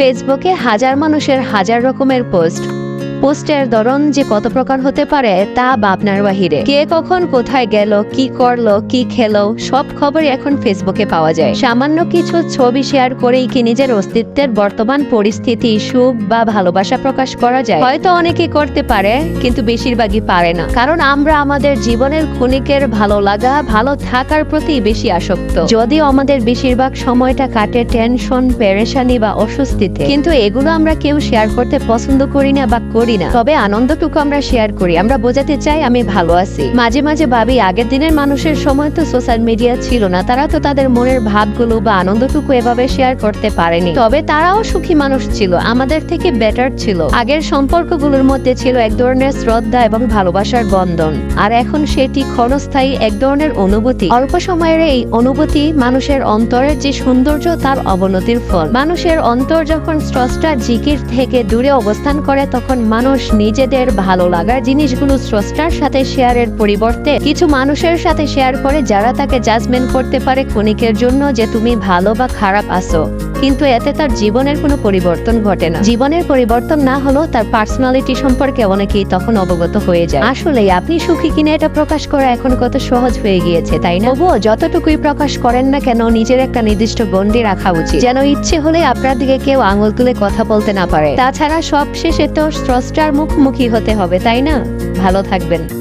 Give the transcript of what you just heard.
ফেসবুকে হাজার মানুষের হাজার রকমের পোস্ট। পোস্টের ধরন যে কত প্রকার হতে পারে, তা ভাবনার বাহিরে। কে কখন কোথায় গেল, কি করল, কি খেলো, সব খবরই এখন ফেসবুকে পাওয়া যায়। সামান্য কিছু ছবি শেয়ার করেই কি নিজের অস্তিত্বের বর্তমান পরিস্থিতি সুখ বা ভালোবাসা প্রকাশ করা যায়? হয়তো অনেকে করতে পারে, কিন্তু বেশিরভাগই পারে না। কারণ আমরা আমাদের জীবনের ক্ষণিকের ভালো লাগা, ভালো থাকার প্রতি বেশি আসক্ত। যদিও আমাদের বেশিরভাগ সময়টা কাটে টেনশন, পেরেশানি বা অস্বস্তিতে। কিন্তু এগুলো আমরা কেউ শেয়ার করতে পছন্দ করি না বা করি না। তবে আনন্দটুকু আমরা শেয়ার করি। আমরা বোঝাতে চাই আমি ভালো আছি। মাঝে মাঝে ভাবি, আগের দিনের মানুষের সময় তো সোশ্যাল মিডিয়া ছিল না। তারা তো তাদের মনের ভাবগুলো বা আনন্দটুকু এভাবে শেয়ার করতে পারেনি। তবে তারাও সুখী মানুষ ছিল, আমাদের থেকে বেটার ছিল। আগের সম্পর্কগুলোর মধ্যে ছিল এক ধরনের শ্রদ্ধা এবং ভালোবাসার বন্ধন। আর এখন সেটি ক্ষণস্থায়ী এক ধরনের অনুভূতি। অল্প সময়ের এই অনুভূতি মানুষের অন্তরের যে সৌন্দর্য, তার অবনতির ফল। মানুষের অন্তর যখন স্রষ্টা জিকির থেকে দূরে অবস্থান করে, তখন মানুষ নিজেদের ভালো লাগার জিনিসগুলো স্রষ্টার সাথে শেয়ারের পরিবর্তে কিছু মানুষের সাথে শেয়ার করে যারা তাকে জাজমেন্ট করতে পারে ক্ষণিকের জন্য যে তুমি ভালো বা খারাপ আছো। কিন্তু এতে তার জীবনের কোনো পরিবর্তন ঘটে না। জীবনের পরিবর্তন না হলেও তার পার্সোনালিটি সম্পর্কে অনেকেই তখন অবগত হয়ে যায়। আসলে আপনি সুখী কিনা এটা প্রকাশ করা এখন কত সহজ হয়ে গিয়েছে, তাই না? তবুও যতটুকুই প্রকাশ করেন না কেন নিজের একটা নির্দিষ্ট গণ্ডি রাখা উচিত। যেন ইচ্ছে হলে আপনার দিকে কেউ আঙুল তুলে কথা বলতে না পারে। তাছাড়া সব শেষে তো স্রষ্টার মুখোমুখি হতে হবে, তাই না? ভালো থাকবেন।